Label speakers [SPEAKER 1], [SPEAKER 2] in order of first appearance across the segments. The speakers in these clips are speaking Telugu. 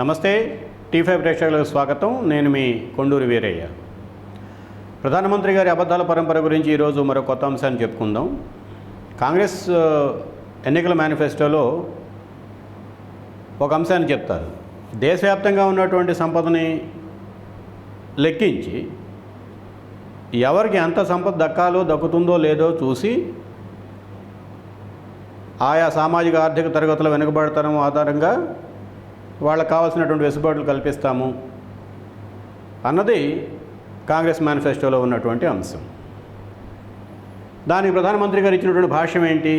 [SPEAKER 1] నమస్తే టీ ఫైవ్ ప్రేక్షకులకు స్వాగతం. నేను మీ కొండూరి వీరయ్య. ప్రధానమంత్రి గారి అబద్ధాల పరంపర గురించి ఈరోజు మరో కొత్త అంశాన్ని చెప్పుకుందాం. కాంగ్రెస్ ఎన్నికల మేనిఫెస్టోలో ఒక అంశాన్ని చెప్తారు. దేశవ్యాప్తంగా ఉన్నటువంటి సంపదని లెక్కించి ఎవరికి ఎంత సంపద దక్కాలో దక్కుతుందో లేదో చూసి ఆయా సామాజిక ఆర్థిక తరగతుల వెనుకబడతనం ఆధారంగా వాళ్ళకు కావాల్సినటువంటి వెసులుబాట్లు కల్పిస్తాము అన్నది కాంగ్రెస్ మేనిఫెస్టోలో ఉన్నటువంటి అంశం. దానికి ప్రధానమంత్రి గారు ఇచ్చినటువంటి భాష్యం ఏంటి?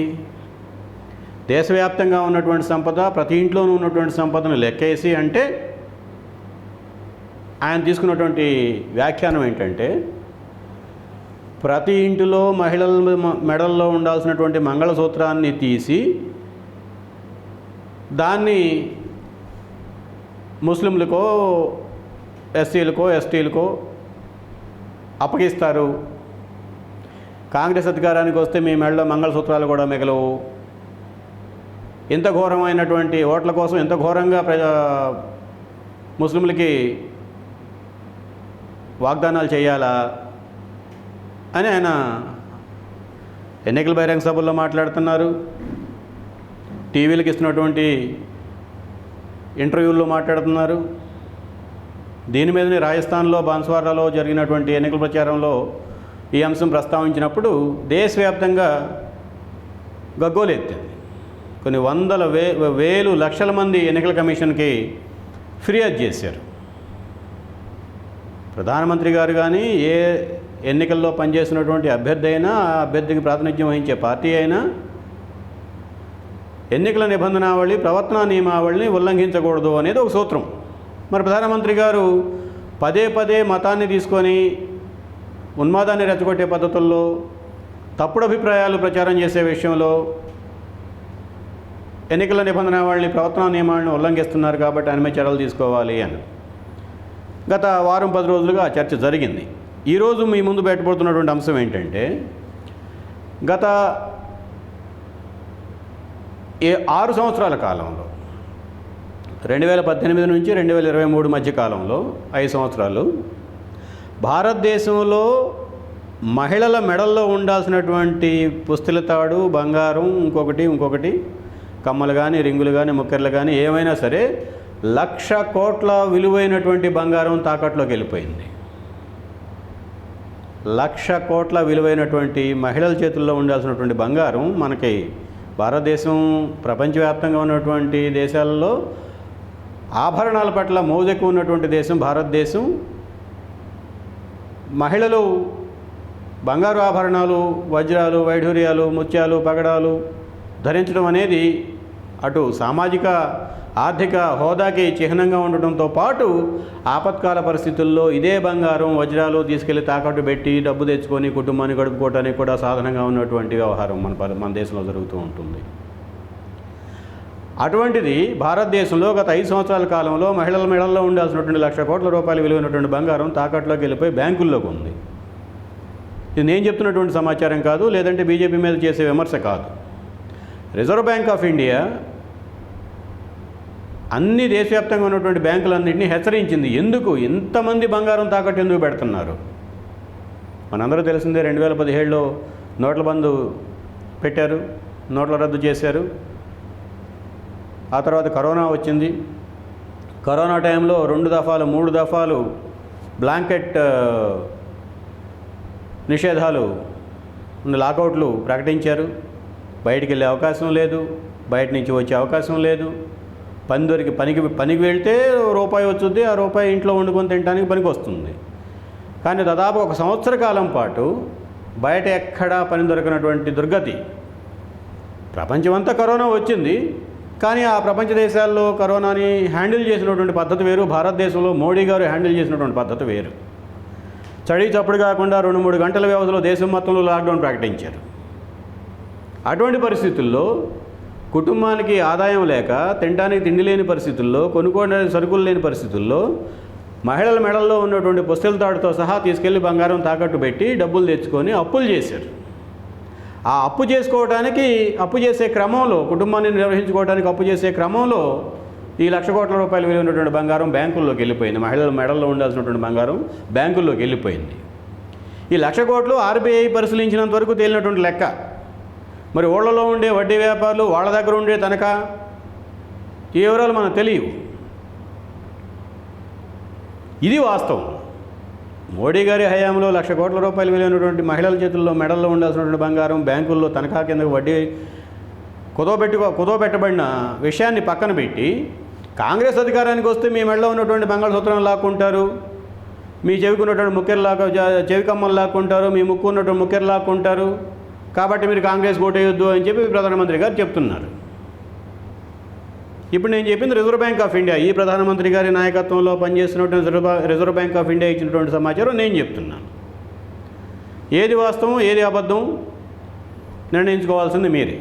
[SPEAKER 1] దేశవ్యాప్తంగా ఉన్నటువంటి సంపద ప్రతి ఇంట్లోనూ ఉన్నటువంటి సంపదను లెక్కేసి అంటే ఆయన తీసుకున్నటువంటి వ్యాఖ్యానం ఏంటంటే ప్రతి ఇంటిలో మహిళల మెడల్లో ఉండాల్సినటువంటి మంగళసూత్రాన్ని తీసి దాన్ని ముస్లింలకో ఎస్సీలకో ఎస్టీలకో అప్పగిస్తారు. కాంగ్రెస్ అధికారానికి వస్తే మీ మెడలో మంగళసూత్రాలు కూడా మిగలవు. ఇంత ఘోరమైనటువంటి ఓట్ల కోసం ఇంత ఘోరంగా ప్రజా ముస్లింలకి వాగ్దానాలు చేయాలా అని ఆయన ఎన్నికల బహిరంగ సభల్లో మాట్లాడుతున్నారు. టీవీలకు ఇస్తున్నటువంటి ఇంటర్వ్యూల్లో మాట్లాడుతున్నారు. దీని మీదనే రాజస్థాన్లో బాన్స్వారాలో జరిగినటువంటి ఎన్నికల ప్రచారంలో ఈ అంశం ప్రస్తావించినప్పుడు దేశవ్యాప్తంగా గగ్గోలెత్తింది కొన్ని వందల వే వేలు లక్షల మంది ఎన్నికల కమిషన్కి ఫిర్యాదు చేశారు. ప్రధానమంత్రి గారు కానీ ఏ ఎన్నికల్లో పనిచేసినటువంటి అభ్యర్థి అయినా ఆ అభ్యర్థికి ప్రాతినిధ్యం వహించే పార్టీ అయినా ఎన్నికల నిబంధనావళి ప్రవర్తనా నియమావళిని ఉల్లంఘించకూడదు అనేది ఒక సూత్రం. మరి ప్రధానమంత్రి గారు పదే పదే మతాన్ని తీసుకొని ఉన్మాదాన్ని రెచ్చగొట్టే పద్ధతుల్లో తప్పుడు అభిప్రాయాలు ప్రచారం చేసే విషయంలో ఎన్నికల నిబంధనావళిని ప్రవర్తనా నియమాలను ఉల్లంఘిస్తున్నారు కాబట్టి ఆయన చర్యలు తీసుకోవాలి అని. గత వారం పది రోజులుగా ఆ చర్చ జరిగింది. ఈరోజు మీ ముందు బయటపడుతున్నటువంటి అంశం ఏంటంటే గత ఏ ఆరు సంవత్సరాల కాలంలో రెండు వేల పద్దెనిమిది నుంచి రెండు వేల ఇరవై మూడు మధ్య కాలంలో ఐదు సంవత్సరాలు భారతదేశంలో మహిళల మెడల్లో ఉండాల్సినటువంటి పుస్తుల తాడు బంగారం ఇంకొకటి ఇంకొకటి కమ్మలు కానీ రింగులు కానీ ముక్కెర్లు కానీ ఏమైనా సరే లక్ష కోట్ల విలువైనటువంటి బంగారం తాకట్లోకి వెళ్ళిపోయింది. లక్ష కోట్ల విలువైనటువంటి మహిళల చేతుల్లో ఉండాల్సినటువంటి బంగారం మనకి భారతదేశం ప్రపంచవ్యాప్తంగా ఉన్నటువంటి దేశాలలో ఆభరణాల పట్ల మోజకు ఉన్నటువంటి దేశం భారతదేశం. మహిళలు బంగారు ఆభరణాలు వజ్రాలు వైఢూర్యాలు ముత్యాలు పగడాలు ధరించడం అనేది అటు సామాజిక ఆర్థిక హోదాకి చిహ్నంగా ఉండటంతో పాటు ఆపత్కాల పరిస్థితుల్లో ఇదే బంగారం వజ్రాలు తీసుకెళ్ళి తాకట్టు పెట్టి డబ్బు తెచ్చుకొని కుటుంబాన్ని గడుపుకోవటానికి కూడా సాధనంగా ఉన్నటువంటి వ్యవహారం మన మన దేశంలో జరుగుతూ ఉంటుంది. అటువంటిది భారతదేశంలో గత ఐదు సంవత్సరాల కాలంలో మహిళల మెడల్లో ఉండాల్సినటువంటి లక్ష కోట్ల రూపాయలు విలువైనటువంటి బంగారం తాకట్లోకి వెళ్ళిపోయి బ్యాంకుల్లోకి ఉంది. ఇది నేను చెప్తున్నటువంటి సమాచారం కాదు లేదంటే బీజేపీ మీద చేసే విమర్శ కాదు. రిజర్వ్ బ్యాంక్ ఆఫ్ ఇండియా అన్ని దేశవ్యాప్తంగా ఉన్నటువంటి బ్యాంకులన్నింటినీ హెచ్చరించింది. ఎందుకు? ఇంతమంది బంగారం తాకట్టు ఎందుకు పెడుతున్నారు? మనందరూ తెలిసిందే రెండు వేల పదిహేడులో నోట్ల బంధు పెట్టారు నోట్ల రద్దు చేశారు. ఆ తర్వాత కరోనా వచ్చింది. కరోనా టైంలో రెండు దఫాలు మూడు దఫాలు బ్లాంకెట్ నిషేధాలు లాకౌట్లు ప్రకటించారు. బయటికి వెళ్ళే అవకాశం లేదు. బయట నుంచి వచ్చే అవకాశం లేదు. పని దొరికి పనికి పనికి వెళ్తే రూపాయి వచ్చుద్ది ఆ రూపాయి ఇంట్లో వండుకొని తినడానికి పనికి వస్తుంది. కానీ దాదాపు ఒక సంవత్సర కాలం పాటు బయట ఎక్కడా పని దొరకనటువంటి దుర్గతి. ప్రపంచమంతా కరోనా వచ్చింది. కానీ ఆ ప్రపంచ దేశాల్లో కరోనాని హ్యాండిల్ చేసినటువంటి పద్ధతి వేరు భారతదేశంలో మోడీ గారు హ్యాండిల్ చేసినటువంటి పద్ధతి వేరు. చడి చప్పుడు కాకుండా రెండు మూడు గంటల వ్యవధిలో దేశం మొత్తంలో లాక్డౌన్ ప్రకటించారు. అటువంటి పరిస్థితుల్లో కుటుంబానికి ఆదాయం లేక తినడానికి తిండి లేని పరిస్థితుల్లో కొనుక్కోవడానికి సరుకులు లేని పరిస్థితుల్లో మహిళల మెడల్లో ఉన్నటువంటి పుస్తల తాడుతో సహా తీసుకెళ్ళి బంగారం తాకట్టు పెట్టి డబ్బులు తెచ్చుకొని అప్పులు చేశారు. ఆ అప్పు చేసుకోవడానికి అప్పు చేసే క్రమంలో కుటుంబాన్ని నిర్వహించుకోవడానికి అప్పు చేసే క్రమంలో ఈ లక్ష కోట్ల రూపాయలు విలువైనటువంటి బంగారం బ్యాంకుల్లోకి వెళ్ళిపోయింది. మహిళల మెడల్లో ఉండాల్సినటువంటి బంగారం బ్యాంకుల్లోకి వెళ్ళిపోయింది. ఈ లక్ష కోట్లు ఆర్బీఐ పరిశీలించినంత వరకు తేలినటువంటి లెక్క. మరి ఊళ్ళలో ఉండే వడ్డీ వ్యాపారులు వాళ్ళ దగ్గర ఉండే తనఖా ఈ వివరాలు మనకు తెలియవు. ఇది వాస్తవం. మోడీ గారి హయాంలో లక్ష కోట్ల రూపాయలు విలువైనటువంటి మహిళల చేతుల్లో మెడల్లో ఉండాల్సినటువంటి బంగారం బ్యాంకుల్లో తనఖా కింద వడ్డీ కుదవబెట్టి కుదోబెట్టబడిన విషయాన్ని పక్కన పెట్టి కాంగ్రెస్ అధికారానికి వస్తే మీ మెడలో ఉన్నటువంటి మంగళసూత్రం లాక్కుంటారు. మీ చెవికి ఉన్నటువంటి ముక్కెరు లాక్క చెవికమ్మలు లాక్కుంటారు. మీ ముక్కు ఉన్నటువంటి ముక్కెరు లాక్కుంటారు. కాబట్టి మీరు కాంగ్రెస్ ఓటేయొద్దు అని చెప్పి ప్రధానమంత్రి గారు చెప్తున్నారు. ఇప్పుడు నేను చెప్పింది రిజర్వ్ బ్యాంక్ ఆఫ్ ఇండియా ఈ ప్రధానమంత్రి గారి నాయకత్వంలో పనిచేస్తున్నటువంటి reserve reserve bank of India ఇచ్చినటువంటి సమాచారం నేను చెప్తున్నాను. ఏది వాస్తవం ఏది అబద్ధం నిర్ణయించుకోవాల్సింది మీరే.